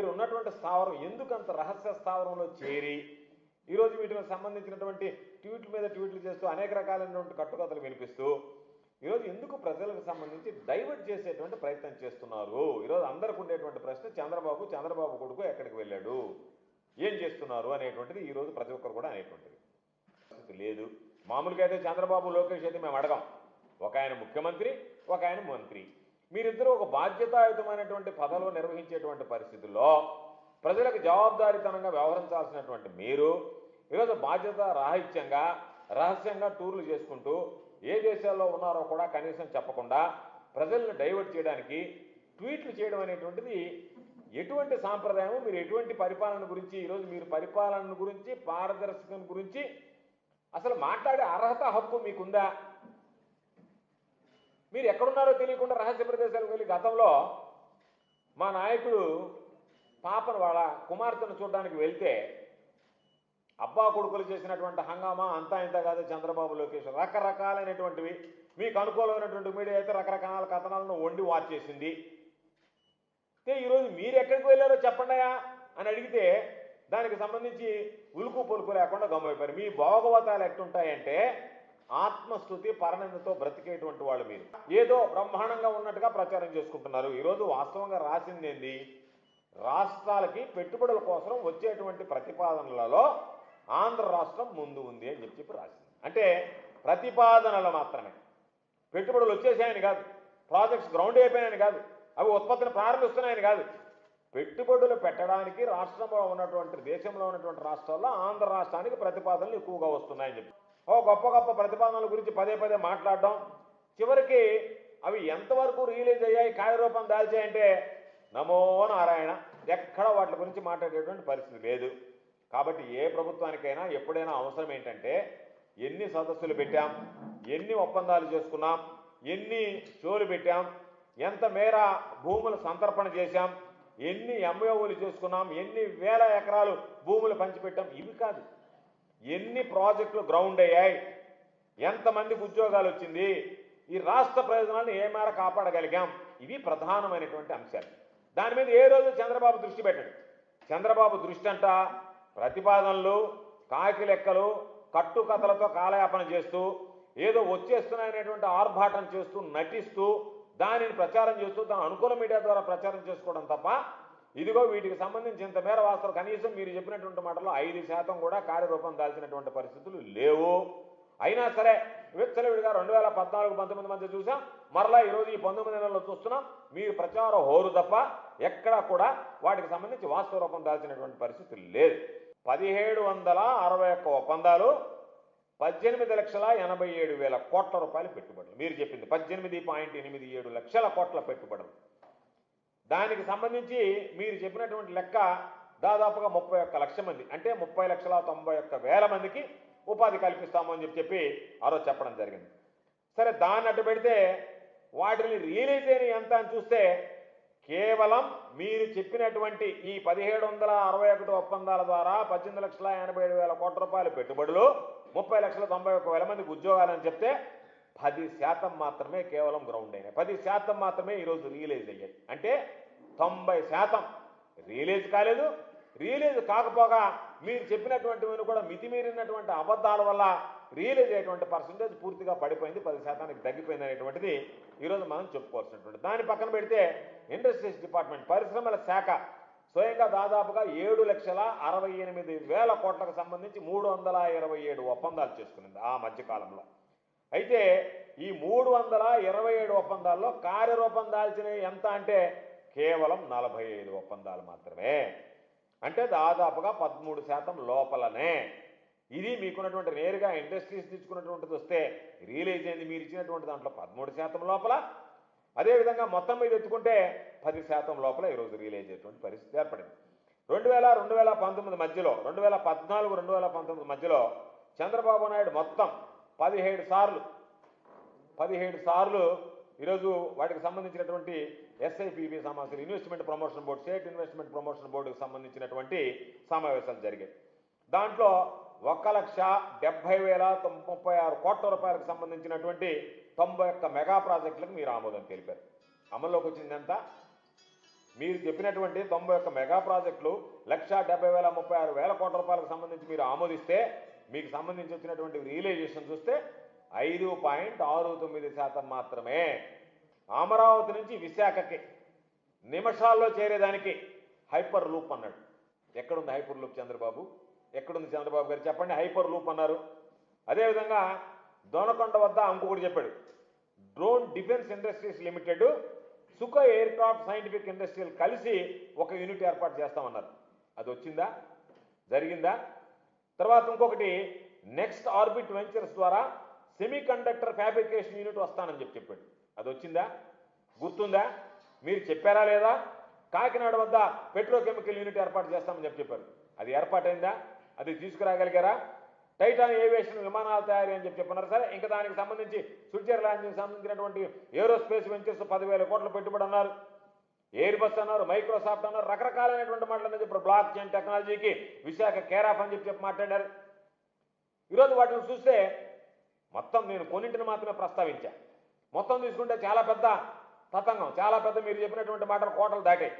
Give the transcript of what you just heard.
మీరు ఉన్నటువంటి స్థావరం ఎందుకు అంత రహస్య స్థావరంలో చేరి ఈరోజు వీటికి సంబంధించినటువంటి ట్వీట్ల మీద ట్వీట్లు చేస్తూ అనేక రకాలైనటువంటి కట్టుకథలు వినిపిస్తూ ఈరోజు ఎందుకు ప్రజలకు సంబంధించి డైవర్ట్ చేసేటువంటి ప్రయత్నం చేస్తున్నారు? ఈరోజు అందరికి ఉండేటువంటి ప్రశ్న చంద్రబాబు చంద్రబాబు కొడుకు ఎక్కడికి వెళ్ళాడు? ఏం చేస్తున్నారు? అనేటువంటిది ఈరోజు ప్రతి ఒక్కరు కూడా అనేటువంటిది. పరిస్థితి లేదు. మామూలుగా అయితే చంద్రబాబు లోకేష్ అయితే మేము అడగం. ఒక ఆయన ముఖ్యమంత్రి ఒక ఆయన మంత్రి. మీరిద్దరూ ఒక బాధ్యతాయుతమైనటువంటి పదవులు నిర్వహించేటువంటి పరిస్థితుల్లో ప్రజలకు జవాబుదారీతనంగా వ్యవహరించాల్సినటువంటి మీరు ఈరోజు బాధ్యత రాహిత్యంగా రహస్యంగా టూర్లు చేసుకుంటూ ఏ దేశాల్లో ఉన్నారో కూడా కనీసం చెప్పకుండా ప్రజలను డైవర్ట్ చేయడానికి ట్వీట్లు చేయడం అనేటువంటిది ఎటువంటి సాంప్రదాయము మీరు ఎటువంటి పరిపాలన గురించి ఈరోజు మీరు పరిపాలన గురించి పారదర్శకం గురించి అసలు మాట్లాడే అర్హత హక్కు మీకుందా? మీరు ఎక్కడున్నారో తెలియకుండా రహస్య ప్రదేశాలకు వెళ్ళి గతంలో మా నాయకుడు పాపను వాళ్ళ కుమార్తెను చూడడానికి వెళ్తే అబ్బా కొడుకులు చేసినటువంటి హంగామా అంతా ఇంత కాదు చంద్రబాబు లోకేష్ రకరకాలైనటువంటివి. మీకు అనుకూలమైనటువంటి మీడియా అయితే రకరకాల కథనాలను వండి వార్చేసింది అయితే ఈరోజు మీరు ఎక్కడికి వెళ్ళారో చెప్పండియా అని అడిగితే దానికి సంబంధించి ఉలుకు పొలుకు లేకుండా గమ్మైపోయారు మీ భోగవతాలు ఎట్టుంటాయంటే ఆత్మస్థుతి పరనిందతో బ్రతికేటువంటి వాళ్ళు మీరు. ఏదో బ్రహ్మాండంగా ఉన్నట్టుగా ప్రచారం చేసుకుంటున్నారు. ఈరోజు వాస్తవంగా రాసింది ఏంది రాష్ట్రాలకి పెట్టుబడుల కోసం వచ్చేటువంటి ప్రతిపాదనలలో ఆంధ్ర రాష్ట్రం ముందు ఉంది అని చెప్పి చెప్పి రాసింది. అంటే ప్రతిపాదనలు మాత్రమే. పెట్టుబడులు వచ్చేసాయని కాదు. ప్రాజెక్ట్స్ గ్రౌండ్ అయిపోయాయని కాదు. అవి ఉత్పత్తిని ప్రారంభిస్తున్నాయని కాదు. పెట్టుబడులు పెట్టడానికి రాష్ట్రంలో ఉన్నటువంటి దేశంలో ఉన్నటువంటి రాష్ట్రాల్లో ఆంధ్ర రాష్ట్రానికి ప్రతిపాదనలు ఎక్కువగా వస్తున్నాయని చెప్పి. ఓ గొప్ప గొప్ప ప్రతిపాదనల గురించి పదే పదే మాట్లాడడం. చివరికి అవి ఎంతవరకు రియలైజ్ అయ్యాయి కార్యరూపం దాల్చాయంటే నమో నారాయణ ఎక్కడ వాటి గురించి మాట్లాడేటువంటి పరిస్థితి లేదు. కాబట్టి ఏ ప్రభుత్వానికైనా ఎప్పుడైనా అవసరం ఏంటంటే ఎన్ని సదస్సులు పెట్టాం ఎన్ని ఒప్పందాలు చేసుకున్నాం ఎన్ని షోలు పెట్టాం ఎంత మేర భూములు సంతర్పణ చేశాం ఎన్ని ఎంఓలు చేసుకున్నాం ఎన్ని వేల ఎకరాలు భూములు పంచిపెట్టాం ఇవి కాదు. ఎన్ని ప్రాజెక్టులు గ్రౌండ్ అయ్యాయి? ఎంతమందికి ఉద్యోగాలు వచ్చింది? ఈ రాష్ట్ర ప్రయోజనాలను ఏ మేర కాపాడగలిగాం? ఇవి ప్రధానమైనటువంటి అంశాలు. దాని మీద ఏ రోజు చంద్రబాబు దృష్టి పెట్టాడు. చంద్రబాబు దృష్టి అంట ప్రతిపాదనలు కాకి లెక్కలు కట్టుకథలతో కాలయాపన చేస్తూ ఏదో వచ్చేస్తున్నాయనేటువంటి ఆర్భాటం చేస్తూ నటిస్తూ దానిని ప్రచారం చేస్తూ తన అనుకూల మీడియా ద్వారా ప్రచారం చేసుకోవడం తప్ప ఇదిగో వీటికి సంబంధించి ఇంత మేర వాస్తవం. కనీసం మీరు చెప్పినటువంటి మాటలో ఐదు శాతం కూడా కార్యరూపం దాల్చినటువంటి పరిస్థితులు లేవు. అయినా సరే విచ్చలవిడిగా రెండు వేల పద్నాలుగు పంతొమ్మిది మధ్య చూసాం. మరలా ఈరోజు ఈ పంతొమ్మిది నెలల్లో చూస్తున్నాం. మీరు ప్రచార హోరు తప్ప ఎక్కడా కూడా వాటికి సంబంధించి వాస్తవ రూపం దాల్చినటువంటి పరిస్థితి లేదు. పదిహేడు వందల అరవై ఒక్క ఒప్పందాలు పద్దెనిమిది లక్షల ఎనభై ఏడు వేల కోట్ల రూపాయలు పెట్టుబడులు. మీరు చెప్పింది పద్దెనిమిది పాయింట్ ఎనిమిది ఏడు లక్షల కోట్ల పెట్టుబడులు. దానికి సంబంధించి మీరు చెప్పినటువంటి లెక్క దాదాపుగా ముప్పై ఒక్క లక్ష మంది అంటే ముప్పై లక్షల తొంభై ఒక్క వేల మందికి ఉపాధి కల్పిస్తాము అని చెప్పి చెప్పి ఆ రోజు చెప్పడం జరిగింది. సరే దాన్ని అడ్డు పెడితే వాటిని రియలైజ్ అయిన ఎంత అని చూస్తే కేవలం మీరు చెప్పినటువంటి ఈ పదిహేడు వందల అరవై ఒకటి ఒప్పందాల ద్వారా పద్దెనిమిది లక్షల ఎనభై ఏడు వేల కోట్ల రూపాయల పెట్టుబడులు ముప్పై లక్షల తొంభై ఒక్క వేల మందికి ఉద్యోగాలని చెప్తే పది శాతం మాత్రమే కేవలం గ్రౌండ్ అయినాయి. పది శాతం మాత్రమే ఈరోజు రియలైజ్ అయ్యాయి. అంటే తొంభై శాతం రియలైజ్ కాలేదు. రియలైజ్ కాకపోగా మీరు చెప్పినటువంటివన్నీ కూడా మితిమీరినటువంటి అబద్ధాల వల్ల రియలైజ్ అయ్యేటువంటి పర్సంటేజ్ పూర్తిగా పడిపోయింది. పది శాతానికి తగ్గిపోయింది అనేటువంటిది ఈరోజు మనం చెప్పుకోవాల్సినటువంటి. దాని పక్కన పెడితే ఇండస్ట్రీస్ డిపార్ట్మెంట్ పరిశ్రమల శాఖ స్వయంగా దాదాపుగా ఏడు లక్షల అరవై ఎనిమిది వేల కోట్లకు సంబంధించి మూడు వందల ఇరవై ఏడు ఒప్పందాలు చేసుకునింది ఆ మధ్యకాలంలో అయితే ఈ మూడు వందల ఇరవై ఏడు ఒప్పందాల్లో కార్యరూపం దాల్చినవి ఎంత అంటే కేవలం నలభై ఐదు ఒప్పందాలు మాత్రమే. అంటే దాదాపుగా పదమూడు శాతం లోపలనే. ఇది మీకున్నటువంటి నేరుగా ఇండస్ట్రీస్ తెచ్చుకున్నటువంటిది వస్తే రియలైజ్ అయింది మీరు ఇచ్చినటువంటి దాంట్లో పదమూడు శాతం లోపల. అదేవిధంగా మొత్తం మీద ఎత్తుకుంటే పది శాతం లోపల ఈరోజు రియలైజ్ అయ్యేటువంటి పరిస్థితి ఏర్పడింది. రెండు వేల రెండు వేల పంతొమ్మిది మధ్యలో రెండు వేల పద్నాలుగు రెండు వేల పంతొమ్మిది మధ్యలో చంద్రబాబు నాయుడు మొత్తం పదిహేడు సార్లు పదిహేడు సార్లు ఈరోజు వాటికి సంబంధించినటువంటి ఎస్ఐపిబి సమావేశాలు investment promotion board state investment promotion బోర్డుకు సంబంధించినటువంటి సమావేశాలు జరిగాయి. దాంట్లో ఒక లక్ష డెబ్బై వేల ముప్పై ఆరు కోట్ల రూపాయలకు సంబంధించినటువంటి తొంభై ఒక్క మెగా ప్రాజెక్టులకు మీరు ఆమోదం తెలిపారు. అమల్లోకి వచ్చింది ఎంత? మీరు చెప్పినటువంటి తొంభై ఒక్క మెగా ప్రాజెక్టులు లక్ష డెబ్బై వేల ముప్పై ఆరు వేల కోట్ల రూపాయలకు సంబంధించి మీరు ఆమోదిస్తే మీకు సంబంధించి వచ్చినటువంటి రియలైజేషన్ చూస్తే ఐదు పాయింట్ ఆరు తొమ్మిది శాతం మాత్రమే. అమరావతి నుంచి విశాఖకి నిమిషాల్లో చేరేదానికి హైపర్ లూప్ అన్నాడు. ఎక్కడుంది హైపర్ లూప్ చంద్రబాబు? ఎక్కడుంది చంద్రబాబు గారు? చెప్పండి హైపర్ లూప్ అన్నారు. అదేవిధంగా దోనకొండ వద్ద ఇంకొకటి చెప్పాడు. డ్రోన్ డిఫెన్స్ ఇండస్ట్రీస్ లిమిటెడ్ సుఖ ఎయిర్ క్రాఫ్ట్ సైంటిఫిక్ ఇండస్ట్రీలు కలిసి ఒక యూనిట్ ఏర్పాటు చేస్తామన్నారు. అది వచ్చిందా? జరిగిందా? తర్వాత ఇంకొకటి నెక్స్ట్ ఆర్బిట్ వెంచర్స్ ద్వారా సెమీ కండక్టర్ ఫ్యాబ్రికేషన్ యూనిట్ వస్తానని చెప్పి చెప్పాడు. అది వచ్చిందా? గుర్తుందా? మీరు చెప్పారా లేదా? కాకినాడ వద్ద పెట్రోకెమికల్ యూనిట్ ఏర్పాటు చేస్తామని చెప్పి చెప్పారు. అది ఏర్పాటైందా? అది తీసుకురాగలిగారా? టైటాన్ ఏవియేషన్ విమానాల తయారీ అని చెప్పి చెప్పన్నారు. సరే ఇంకా దానికి సంబంధించి స్విట్జర్లాండ్కి సంబంధించినటువంటి ఏరోస్పేస్ వెంచర్స్ పదివేల కోట్ల పెట్టుబడి అన్నారు. ఎయిర్ బస్ అన్నారు మైక్రోసాఫ్ట్ అన్నారు రకరకాలైనటువంటి మాటలు అనేది ఇప్పుడు బ్లాక్ చైన్ టెక్నాలజీకి విశాఖ కేరాఫ్ అని చెప్పి చెప్పి మాట్లాడారు. ఈరోజు వాటిని చూస్తే మొత్తం నేను కొన్నింటిని మాత్రమే ప్రస్తావించా. మొత్తం తీసుకుంటే చాలా పెద్ద తతంగం చాలా పెద్ద మీరు చెప్పినటువంటి మాటలు కోటలు దాటాయి.